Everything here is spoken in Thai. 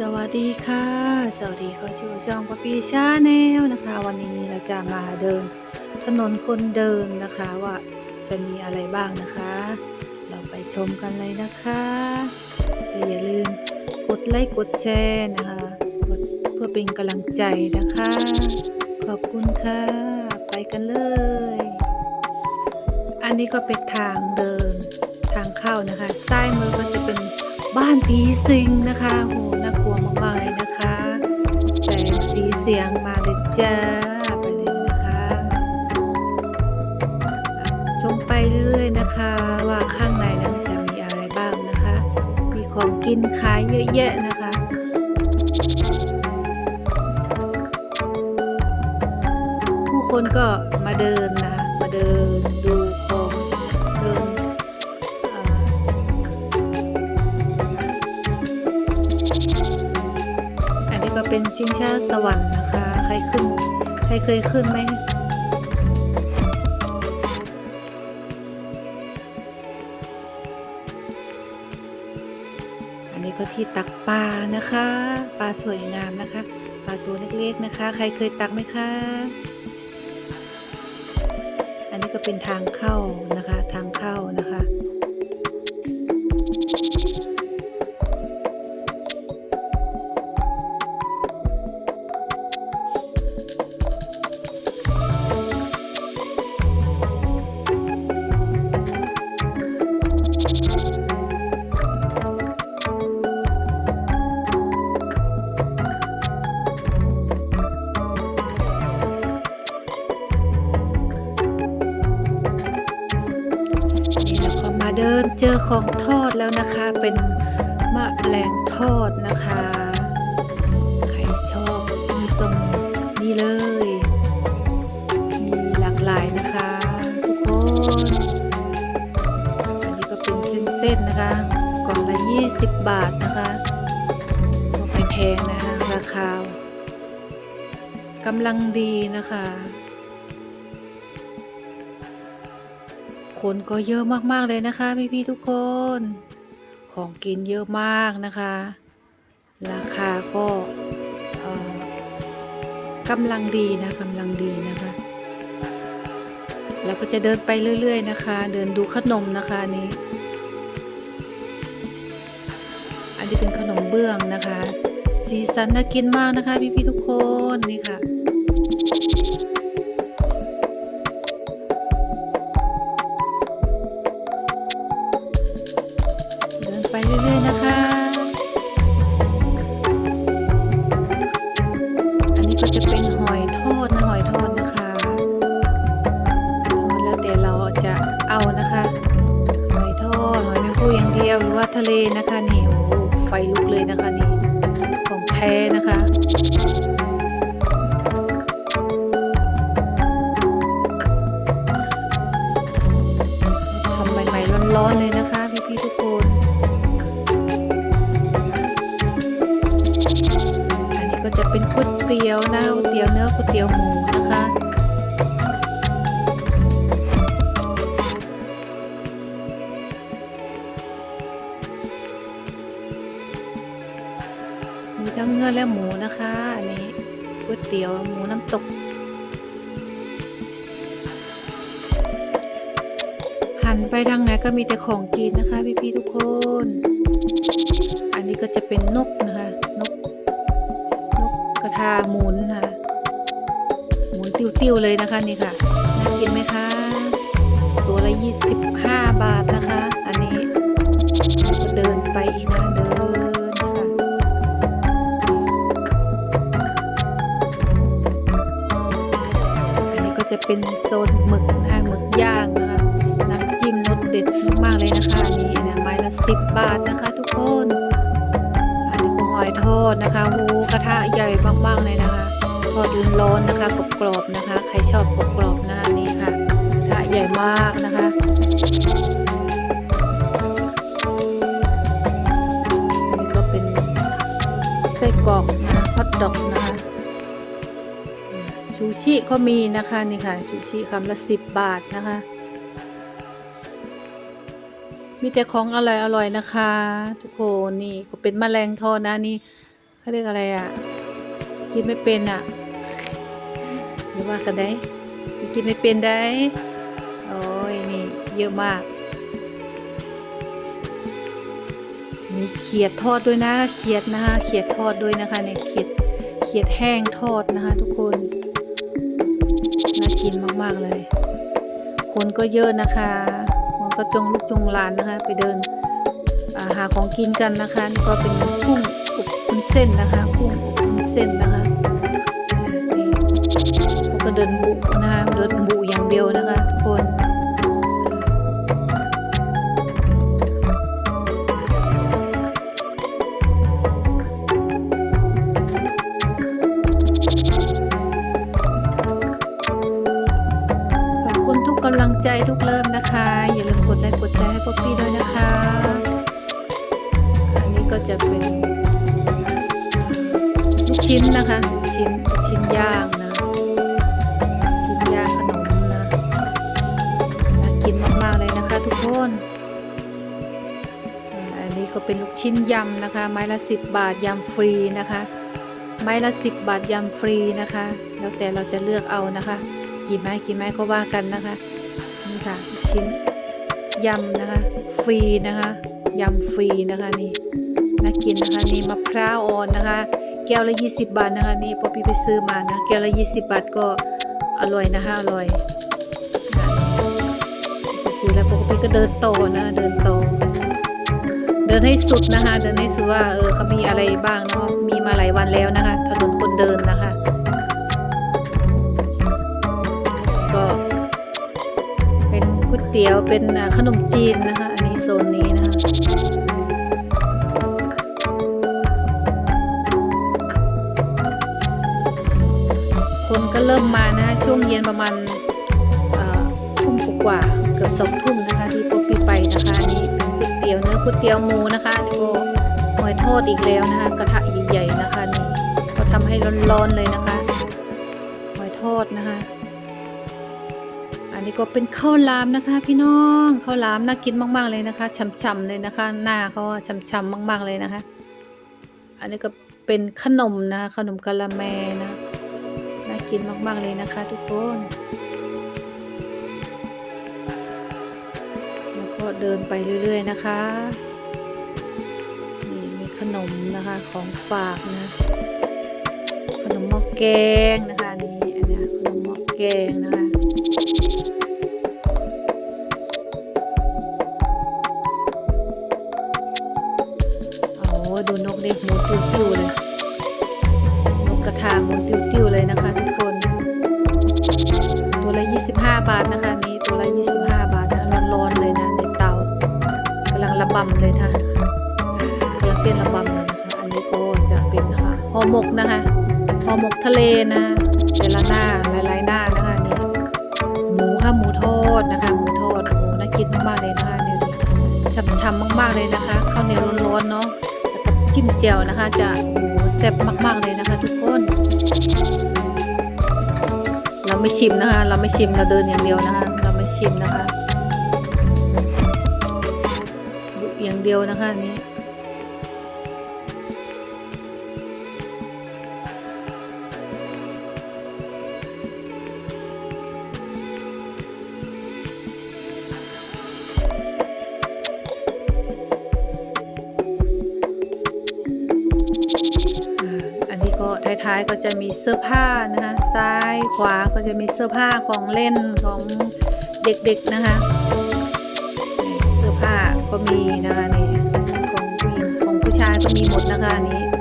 สวัสดีค่ะ สวัสดีเข้าสู่ช่องปปีชาแนลนะคะ วันนี้เราจะมาเดินถนนคนเดินนะคะว่าจะมีอะไรบ้างนะคะ เราไปชมกันเลยนะคะอย่าลืมกดไลค์กดแชร์นะคะกดเพื่อเป็นกำลังใจนะคะ ขอบคุณค่ะ ไปกันเลย อันนี้ก็เป็นทางเดินทางเข้านะคะซ้ายมือก็จะเป็น บ้านผีสิงนะคะโหน่ากลัวมากๆเลยนะคะแสงสีเสียงมาเลยจ้าไปเลยนะคะชมไปเรื่อยๆนะคะ ว่าข้างในนั้นจะมีอะไรบ้างนะคะ มีของกินขายเยอะแยะนะคะผู้คนก็มาเดินนะ มาเดินดูของ เป็นชิงช้าสวรรค์นะคะ ใครขึ้น ใครเคยขึ้นไหมอันนี้ก็ที่ตักปลานะคะ ปลาสวยงามนะคะ ปลาตัวเล็กๆนะคะ ใครเคยตักไหมคะ อันนี้ก็เป็นทางเข้านะคะ ของทอดแล้วนะคะ เป็นมะแรงทอดนะคะ ใครชอบมีตรงนี้เลย มีหลากหลายนะคะทุกคนอันนี้ก็เป็นเส้นๆนะคะกล่องละ 20 บาทนะคะก็ไม่แพงนะคะราคากำลังดีนะคะ คนก็เยอะมากๆเลยนะคะพี่ๆทุกคน ของกินเยอะมากนะคะ ราคาก็กำลังดีนะกำลังดีนะคะเราก็จะเดินไปเรื่อย ๆ นะคะ เดินดูขนมนะคะนนี้ อันนี้เป็นขนมเบื้องนะคะ สีสันน่ากินมากนะคะพี่ๆทุกคนนี่ค่ะ วหรือว่าทะเลนะคะนี่โอ้ไฟลุกเลยนะคะนี่ของแท้นะคะทำใหม่ๆร้อนๆเลยนะคะพี่ๆทุกคนอันนี้ก็จะเป็นก๋วยเตี๋ยวนะก๋วยเตี๋ยวเนื้อก๋วยเตี๋ยวหมู มีทั้งเนื้อและหมูนะคะ อันนี้ก๋วยเตี๋ยวหมูน้ำตก หันไปทางไหนก็มีแต่ของกินนะคะพี่ๆทุกคน อันนี้ก็จะเป็นนกนะคะ นก นกกระทาหมุนนะคะหมุนติ้วๆเลยนะคะนี่ค่ะ น่ากินไหมคะ ตัวละยี่สิบห้าบาทนะคะ อันนี้เดินไปอีกนะ จะเป็นโซนหมึกนะคะหมึกย่างนะคะน้ำจิ้มรสเด็ดมากๆเลยนะคะอันนี้นะไม้ละสิบบาทนะคะทุกคนอันนี้หอยทอดนะคะหูกระทะใหญ่มากๆเลยนะคะทอดร้อนๆนะคะกรอบๆนะคะ ใครชอบกรอบๆนะคะนี่ค่ะกระทะใหญ่มาก ชิก็มีนะคะนี่ค่ะชูชิคำละสิบบาทนะคะ มีแต่ของอร่อยอร่อยนะคะ ทุกคนนี่ก็เป็นแมลงทอดนะนี่เขาเรียกอะไรอะกินไม่เป็นอะหรือว่ากันได้กินไม่เป็นได้โอ้ยนี่เยอะมาก มีเขียดทอดด้วยนะเขียดนะคะเขียดทอดด้วยนะคะเนี่ยเขียดเขียดแห้งทอดนะคะ ทุกคน กินมากๆเลย คนก็เยอะนะคะ คนก็จงลูกจงลานนะคะ ไปเดินาหาของกินกันนะคะนี่ก็เป็นกุ้งอบวุ้นเส้นนะคะกุ้งอบวุ้นเส้นนะคะนี่เขาก็เดินบุนะคะเดินบุอย่างเดียวนะคะ ทุกเริ่มนะคะ อย่าลืมกดไลค์กดแชร์ให้พวกพี่ด้วยนะคะ อันนี้ก็จะเป็นลูกชิ้นนะคะชิ้นชิ้นย่างนะชิ้นย่างขนมนะน่ากินมากๆเลยนะคะทุกคนอันนี้ก็เป็นลูกชิ้นยำนะคะ ไม้ละสิบบาทยำฟรีนะคะไม้ละสิบบาทยำฟรีนะคะ แล้วแต่เราจะเลือกเอานะคะ กี่ไม้กี่ไม้ก็ว่ากันนะคะำค่ะชิ้นยำนะคะ ฟรีนะคะยำฟรีนะคะนี่น่ากินนะคะนี่มะพร้าวอ่อนนะคะ แก้วละ 20 บาทนะคะนี่พอพี่ไปซื้อมานะแก้วละ 20 บาทก็อร่อยนะคะอร่อยค่ะไปซื้อแล้วปกติก็เดินโตอนะเดินโตอเดินให้สุดนะคะ เดินให้สุดว่าเออเขามีอะไรบ้างเนาะมีมาหลายวันแล้วนะคะถนนคนเดินนะคะ เตี๋ยวเป็นขนมจีนนะคะ อันนี้โซนนี้นะคะคนก็เริ่มมานะช่วงเย็นประมาณทุ่มกว่าเกือบสองทุ่มนะคะที่พวกพี่ไปนะคะอันนี้เป็นก๋วยเตี๋ยวเนื้อก๋วยเตี๋ยวหมูนะคะอันนี้ก็หอยทอดอีกแล้วนะคะกระทะใหญ่ๆนะคะนี่ก็ทำให้ร้อนๆเลยนะคะหอยทอดนะคะ นี้ก็เป็นข้าวลามนะคะ พี่น้องข้าวลามน่ากินมาก ๆ เลยนะคะฉ่ำๆเลยนะคะ หน้าเขาอะฉ่ำๆมาก ๆเลยนะคะ อันนี้ก็เป็นขนมนะขนมกะละแมนะน่ากินมาก ๆ เลยนะคะ ทุกคนแล้วก็เดินไปเรื่อย ๆ นะคะนี่มีขนมนะคะของฝากนะขนมหม้อแกงนะคะนี่อันนี้ขนมหม้อแกงนะคะ 25 บาทนะคะนี้ตัวละ25 บาทนะร้อนๆเลยนะในเตากำลังระบำเลยค่ะกำลังเต้นระบำนะคะอันนี้ก็จะเป็นค่ะห่อหมกนะคะห่อหมกทะเลนะแต่ละหน้าหลายๆหน้านะคะนี่หมูค่ะหมูทอดนะคะหมูทอดโอ้น่ากินมากๆเลยนะคะนี่ช่ำๆมากๆเลยนะคะข้าวเหนียวร้อนๆเนาะจิ้มแจ่วนะคะ จะโอ้แซ่บมากๆเลยนะคะ ทุกคน ไม่ชิมนะคะ เราไม่ชิมเราเดินอย่างเดียวนะคะ เราไม่ชิมนะคะอย่างเดียวนะคะอัน ท้ายๆก็จะมีเสื้อผ้านะคะ ซ้ายขวาก็จะมีเสื้อผ้าของเล่นของเด็กๆนะคะ เสื้อผ้าก็มีนะคะนี่ของผู้หญิงของผู้ชายก็มีหมดนะคะนี้